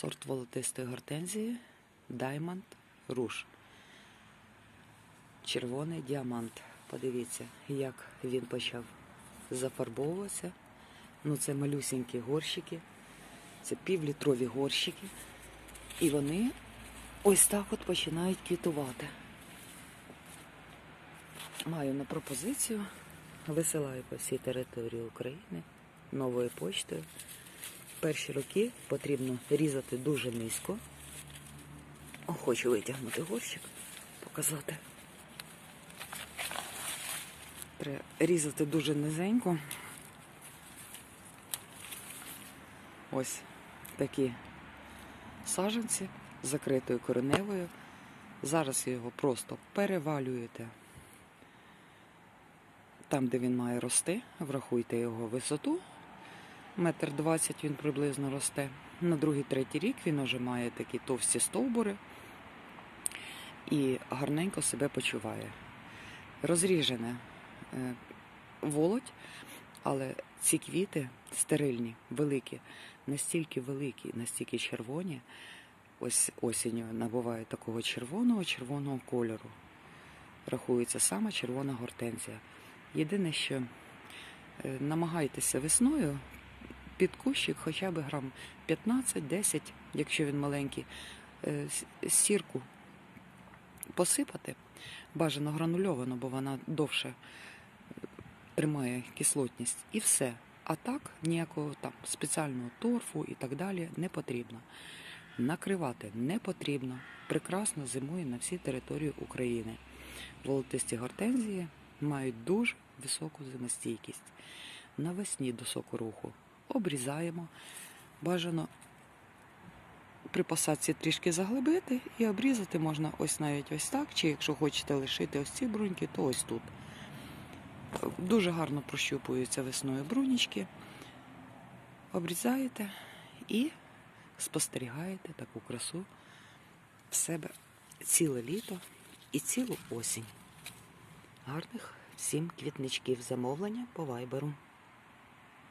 Сорт волотистої гортензії Diamond Rouge. Червоний діамант. Подивіться, як він почав зафарбовуватися. Ну, це малюсінькі горщики. Це півлітрові горщики. І вони ось так от починають квітувати. Маю на пропозицію. Висилаю по всій території України новою почтою. Перші роки потрібно різати дуже низько. Хочу витягнути горщик, показати. Треба різати дуже низенько. Ось такі саженці з закритою кореневою. Зараз його просто перевалюєте там, де він має рости, врахуйте його висоту. Метр двадцять він приблизно росте. На другий, третій рік він вже має такі товсті стовбури і гарненько себе почуває. Розріжене е, волоть, але ці квіти стерильні, великі, настільки великі, настільки червоні. Ось осінню набувають такого червоного червоного кольору. Рахується саме червона гортензія. Єдине, що е, намагайтеся весною під кущик хоча б грам 15-10, якщо він маленький, е, сірку посипати. Бажано гранульовано, бо вона довше е, тримає кислотність. І все. А так ніякого там спеціального торфу і так далі не потрібно. Накривати не потрібно. Прекрасно зимує на всій території України. Волотисті гортензії мають дуже високу зимостійкість. Навесні до сокоруху обрізаємо. Бажано при посадці трішки заглибити і обрізати можна ось навіть ось так, чи якщо хочете лишити ось ці бруньки, то ось тут. Дуже гарно прощупуються весною брунічки. Обрізаєте і спостерігаєте таку красу в себе ціле літо і цілу осінь. Гарних всім квітничків замовлення по вайберу.